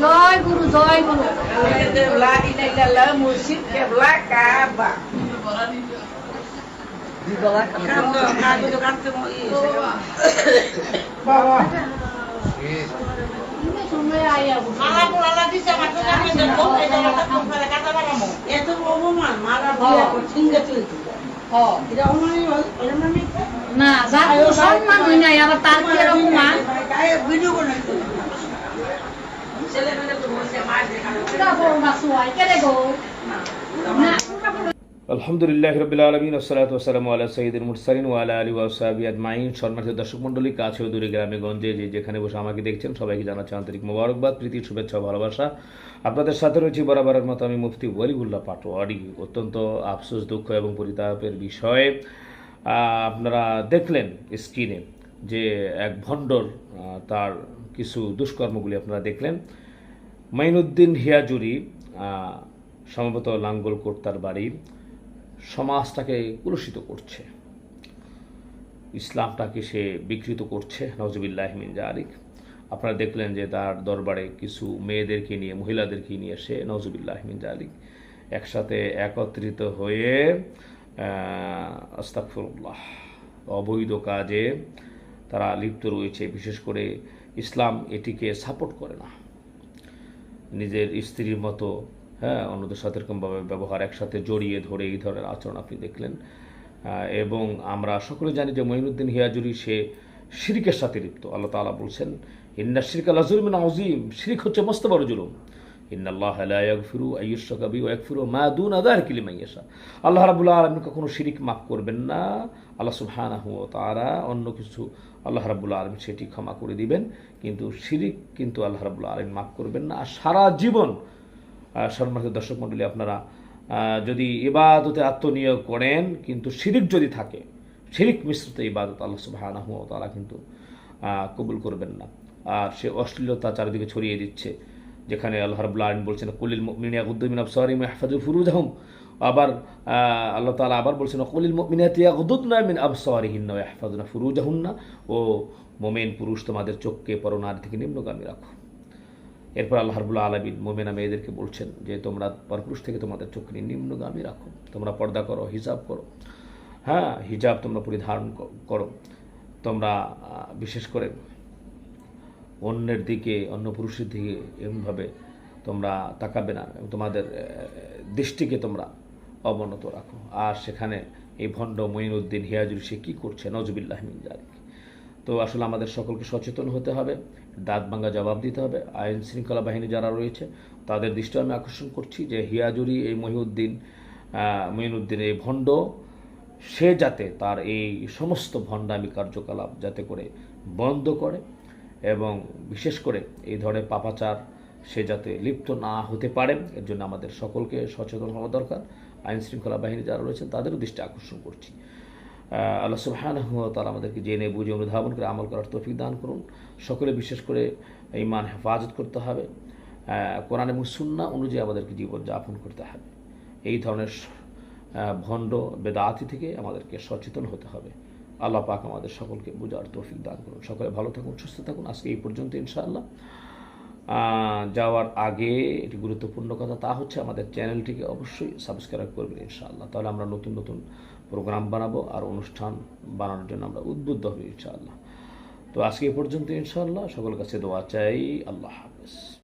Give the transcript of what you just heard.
জয় গুরু জয় গুরু illallah musyrik kebla Ka'bah. Kanto, kanto itu না যার সম্মান হয় নাই আবার তার কি itu masih ada kalau পুরা বড় মাছ হয় কেরে গো আলহামদুলিল্লাহ রবিল আলমিন ওসালাত ওসালাম আল্লাহ সঈদুল মুরসালিন ওয়ালা আলী ওয়াসাবি আজমাইন। সম্মানিত দর্শক মণ্ডলী কাছে দূরে গ্রামে, গঞ্জে, যে যেখানে বসে আমাকে দেখছেন, সবাইকে জানাচ্ছি আন্তরিক মোবারকবাদ, প্রীতির শুভেচ্ছা ভালোবাসা। আপনাদের সাথে রয়েছি বরাবরের মতো আমি মুফতি ওয়ালিউল্লাহ পাটোয়ারি। অত্যন্ত আফসোস, দুঃখ এবং পরিতাপের বিষয়ে আপনারা দেখলেন স্ক্রিনে যে এক ভণ্ডর তার কিছু দুষ্কর্মগুলি আপনারা দেখলেন। মাইনুদ্দিন হিয়াজুরি সম্ভবত লাঙ্গল কোর্তার বাড়ি। সমাজটাকে কুলুষিত করছে। ইসলামটাকে সে বিকৃত করছে। নজবিল্লাহ মিন জারিক আপনারা দেখলেন যে তার দরবারে কিছু মেয়েদেরকে নিয়ে, মহিলাদেরকে নিয়ে সে নজবিল্লাহ মিন জালিক একসাথে একত্রিত হয়ে আস্তাকফরুল্লাহ অবৈধ কাজে তারা লিপ্ত রয়েছে। বিশেষ করে ইসলাম এটিকে সাপোর্ট করে না। নিজের স্ত্রীর মতো হ্যাঁ অন্যদের সাথে এরকমভাবে ব্যবহার একসাথে জড়িয়ে ধরে এই ধরনের আচরণ আপনি দেখলেন। এবং আমরা সকলে জানি যে মঈনুদ্দিন হিয়াজুরি, সে শিরিকের সাথে লিপ্ত। আল্লাহ তাআলা বলছেন, ইন্না শিরক আল্লাহ আজিম শিরিক হচ্ছে মস্ত বড় জুলুম। ইন্নাল্লাহ লা ইয়াগফিরু আইয়ুশরাকা বিহি ওয়া ইয়াগফিরু মা দুনা যালিকা লিমান ইয়াশা। আল্লাহ রাব্বুল আলামিন কখনো শিরিক মাফ করবেন না। আল্লাহ সুবহানাহু তাআলা অন্য কিছু আল্লাহ রাব্বুল আলামিন সেটি ক্ষমা করে দিবেন। কিন্তু শিরিক কিন্তু আল্লাহ রাব্বুল আলামিন মাফ করবেন না। আর সারা জীবন সম্মানিত দর্শক মণ্ডলী আপনারা যদি ইবাদতে আত্মনিয়োগ করেন, কিন্তু শিরিক যদি থাকে, শিরিক মিশ্রিত ইবাদত আল্লাহ ওয়া তাআলা কিন্তু কবুল করবেন না। আর সে অশ্লীলতা চারিদিকে ছড়িয়ে দিচ্ছে, যেখানে আল্লাহ রাব্বুল আলামিন বলছেন, কুলিল মুমিনিনা ইয়াগুদ্দু মিন আবসারিহিম ওয়া ইয়াহফাযু ফুরুজাহুম। আবার আল্লাহ তালা আবার বলছেন, কুলিল মুমিনাতি ইয়াগুদ্দুনা মিন আবসারিহিন্না ইয়াহফাযুনা ফুরুজাহুন্না। ও মোমেন পুরুষ তোমাদের চোখকে পরনারী থেকে নিম্নগামী রাখো। এরপর আল্লাহ রাবুল্লাহ আলমিন মোমেনা মেয়েদেরকে বলছেন যে, তোমরা পরপুরুষ থেকে তোমাদের চোখকে নিম্নগামী রাখো। তোমরা পর্দা করো, হিজাব করো। হ্যাঁ হিজাব তোমরা পরিধারণ করো। তোমরা বিশেষ করে অন্যের দিকে, অন্য পুরুষের দিকে এমনভাবে তোমরা তাকাবে না এবং তোমাদের দৃষ্টিকে তোমরা অবনত রাখো। আর সেখানে এই ভণ্ড মঈনুদ্দিন হিয়াজুরি সে কী করছে? নজবিল্লাহ মিন জালিক তো আসলে আমাদের সকলকে সচেতন হতে হবে। দাঁত ভাঙ্গা জবাব দিতে হবে। আইন শৃঙ্খলা বাহিনী যারা রয়েছে তাদের দৃষ্টি আমি আকর্ষণ করছি যে হিয়াজুরি এই মহিউদ্দিন আহ, মঈনুদ্দিন এই ভণ্ড সে যাতে তার এই সমস্ত ভণ্ডামি কার্যকলাপ যাতে করে বন্ধ করে এবং বিশেষ করে এই ধরনের পাপাচার সে যাতে লিপ্ত না হতে পারে এর জন্য আমাদের সকলকে সচেতন হওয়া দরকার। আইন শৃঙ্খলা বাহিনী যারা রয়েছেন তাদেরও দৃষ্টি আকর্ষণ করছি। আল্লাহ সুবহানাহু ওয়া তাআলা আমাদেরকে জেনে, বুঝে, অনুধাবন করে, আমল করার তৌফিক দান করুন। সকলে বিশেষ করে ইমান হেফাজত করতে হবে। কোরআন এবং সুন্না অনুযায়ী আমাদেরকে জীবনযাপন করতে হবে। এই ধরনের ভণ্ড বেদাতি থেকে আমাদেরকে সচেতন হতে হবে। আল্লাহ পাক আমাদের সকলকে বোঝার তৌফিক দান করুন। সকলে ভালো থাকুন, সুস্থ থাকুন। আজকে এই পর্যন্ত ইনশাআল্লাহ। যাওয়ার আগে একটি গুরুত্বপূর্ণ কথা, তা হচ্ছে আমাদের চ্যানেলটিকে অবশ্যই সাবস্ক্রাইব করবেন ইনশাআল্লাহ। তাহলে আমরা নতুন নতুন প্রোগ্রাম বানাবো আর অনুষ্ঠান বানানোর জন্য আমরা উদ্বুদ্ধ হই ইনশাআল্লাহ। তো আজকে পর্যন্ত, ইনশাআল্লাহ। সকল কাছে দোয়া চাই। আল্লাহ হাফেজ।